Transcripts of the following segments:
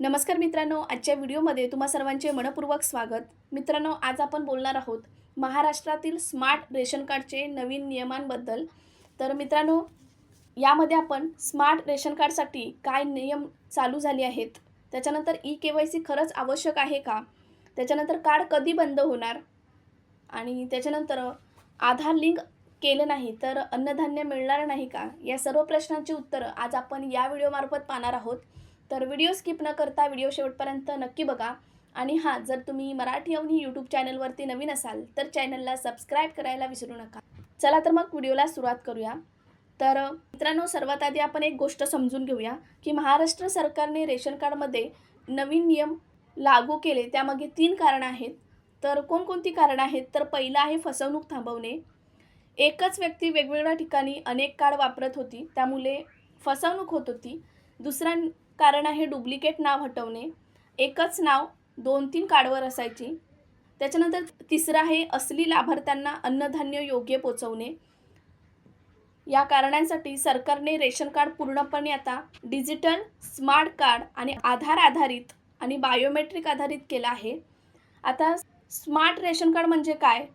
नमस्कार मित्रांनो आजच्या व्हिडिओमध्ये तुम्हा सर्वांचे मनपूर्वक स्वागत. मित्रांनो आज आपण बोलणार आहोत महाराष्ट्रातील स्मार्ट रेशन कार्डचे नवीन नियमांबद्दल. तर मित्रांनो यामध्ये आपण स्मार्ट रेशन कार्डसाठी काय नियम चालू झाले आहेत? त्याच्यानंतर ई के वाय सी खरंच आवश्यक आहे का? त्याच्यानंतर कार्ड कधी बंद होणार? आणि त्याच्यानंतर आधार लिंक केलं नाही तर अन्नधान्य मिळणार नाही का? या सर्व प्रश्नांची उत्तरं आज आपण या व्हिडिओमार्फत पाहणार आहोत. तर व्हिडिओ स्किप न करता व्हिडिओ शेवटपर्यंत नक्की बघा. आणि हां जर तुम्ही मराठी अवनी यूट्यूब चॅनलवरती नवीन असाल तर चॅनलला सबस्क्राईब करायला विसरू नका. चला तर मग व्हिडिओला सुरुवात करूया. तर मित्रांनो सर्वात आधी आपण एक गोष्ट समजून घेऊया की महाराष्ट्र सरकारने रेशन कार्डमध्ये नवीन नियम लागू केले. त्यामागे तीन कारणं आहेत. तर कोणकोणती कारणं आहेत? तर पहिलं आहे फसवणूक थांबवणे. एकच व्यक्ती वेगवेगळ्या ठिकाणी अनेक कार्ड वापरत होती. त्यामुळे फसवणूक होत होती. दुसरा कारण आहे डुप्लिकेट नाव हटवणे. एकच नाव दोन तीन कार्डवर असायची. त्याच्यानंतर तिसरं आहे असली लाभार्थ्यांना अन्नधान्य योग्य पोचवणे. या कारणांसाठी सरकारने रेशन कार्ड पूर्णपणे आता डिजिटल स्मार्ट कार्ड आणि आधार आधारित आणि बायोमेट्रिक आधारित केलं आहे. आता स्मार्ट रेशन कार्ड म्हणजे काय?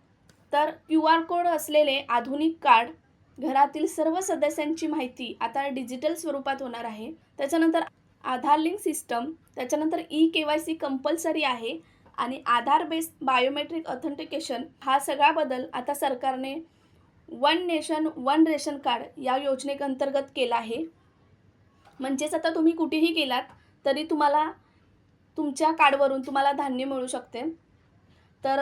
तर क्यू आर कोड असलेले आधुनिक कार्ड घरातील सर्व सदस्यांची माहिती आता डिजिटल स्वरूपात होणार आहे. त्याच्यानंतर आधार लिंक सिस्टम त्याच्यानंतर E K Y C compulsory आहे आणि आधार बेस्ड बायोमेट्रिक ऑथेंटिकेशन हा सगळा बदल आता सरकारने one nation one ration card या योजनेअंतर्गत केला आहे. म्हणजेच आता तुम्ही कुठेही गेलात तरी तुम्हाला तुमच्या कार्डवरून तुम्हाला धान्य मिळू शकते. तर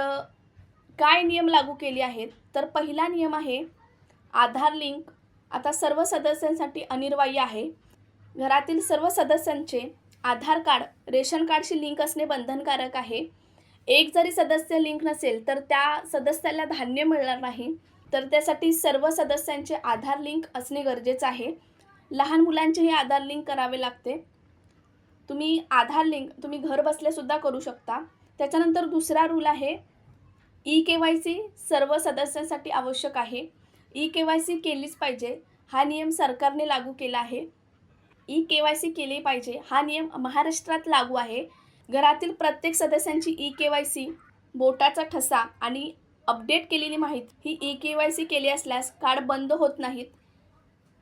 काय नियम लागू केले आहेत? तर पहिला नियम आहे आधार लिंक आता सर्व सदस्यांसाठी अनिवार्य आहे. घरातील सर्व सदस्यांचे आधार कार्ड रेशन कार्डशी लिंक असणे बंधनकारक आहे. एक जरी सदस्य लिंक नसेल तर त्या सदस्याला धान्य मिळणार नाही. तर त्यासाठी सर्व सदस्यांचे आधार लिंक असणे गरजेचं आहे. लहान मुलांचेही आधार लिंक करावे लागते. तुम्ही आधार लिंक तुम्ही घर बसल्यासुद्धा करू शकता. त्याच्यानंतर दुसरा रूल आहे ई के वाय सी सर्व सदस्यांसाठी आवश्यक आहे. ई के वाय सी केलीच पाहिजे. हा नियम सरकारने लागू केला आहे. ई के वाय सी केली पाहिजे. हा नियम महाराष्ट्रात लागू आहे. घरातील प्रत्येक सदस्यांची ई के वाय सी बोटाचा ठसा आणि अपडेट केलेली माहिती ही ई के वाय सी केली असल्यास कार्ड बंद होत नाहीत.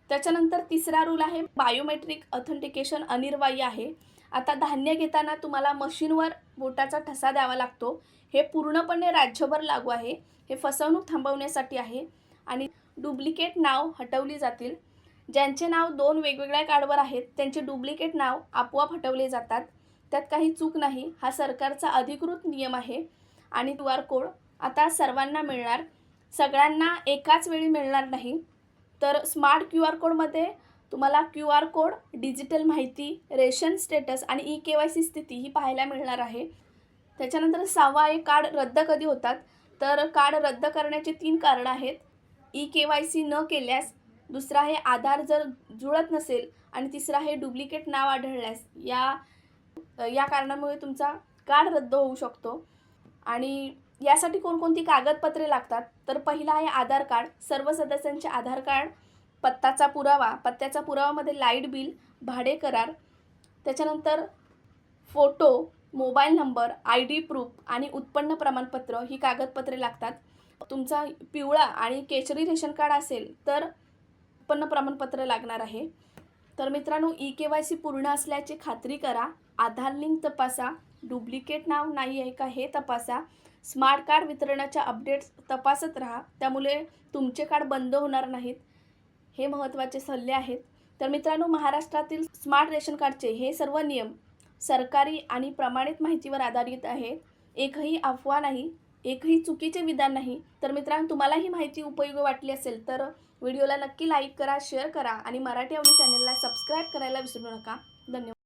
त्याच्यानंतर तिसरा रूल आहे बायोमेट्रिक ऑथेंटिकेशन अनिवार्य आहे. आता धान्य घेताना तुम्हाला मशीनवर बोटाचा ठसा द्यावा लागतो. हे पूर्णपणे राज्यभर लागू आहे. हे फसवणूक थांबवण्यासाठी आहे. आणि डुप्लिकेट नाव हटवली जातील. ज्यांचे नाव दोन वेगवेगळ्या कार्डवर आहेत त्यांचे डुप्लिकेट नाव आपोआप हटवले जातात. त्यात काही चूक नाही हा सरकारचा अधिकृत नियम आहे. आणि क्यू आर कोड आता सर्वांना मिळणार. सगळ्यांना एकाच वेळी मिळणार नाही. तर स्मार्ट क्यू आर कोडमध्ये तुम्हाला क्यू आर कोड डिजिटल माहिती रेशन स्टेटस आणि ई के वाय सी स्थिती ही पाहायला मिळणार आहे. त्याच्यानंतर सहावा आहे कार्ड रद्द कधी होतात? तर कार्ड रद्द करण्याचे तीन कारणं आहेत. ई के वाय सी न केल्यास दुसरा आहे आधार जर जुळत नसेल आणि तिसरा आहे डुप्लिकेट नाव आढळल्यास या या कारणामुळे तुमचा कार्ड रद्द होऊ शकतो. आणि यासाठी कोणकोणती कागदपत्रे लागतात? तर पहिला आहे आधार कार्ड. सर्व सदस्यांचे आधार कार्ड पत्ताचा पुरावा पत्त्याचा पुरावामध्ये लाइट बिल भाडे करार त्याच्यानंतर photo mobile number I D proof आणि उत्पन्न प्रमाणपत्र ही कागदपत्रे लागतात. तुमचा पिवळा आणि केशरी रेशन कार्ड असेल तर उत्पन्न प्रमाणपत्र लागणार आहे. तर मित्रांनो ई के वाय सी पूर्ण असल्याची खात्री करा. आधार लिंक तपासा. डुप्लिकेट नाव नाही आहे का हे तपासा. स्मार्ट कार्ड वितरणाच्या अपडेट्स तपासत राहा. त्यामुळे तुमचे कार्ड बंद होणार नाहीत. हे महत्त्वाचे सल्ले आहेत. तर मित्रांनो महाराष्ट्रातील स्मार्ट रेशन कार्डचे हे सर्व नियम सरकारी आणि प्रमाणित माहितीवर आधारित आहे एकही अफवा नाही. एकही चुकीचे विधान नाही. तर मित्रांनो तुम्हाला ही माहिती उपयोगी वाटली असेल तर व्हिडिओला नक्की लाईक करा शेअर करा आणि मराठी आवडी चॅनलला सबस्क्राईब करायला विसरू नका. धन्यवाद.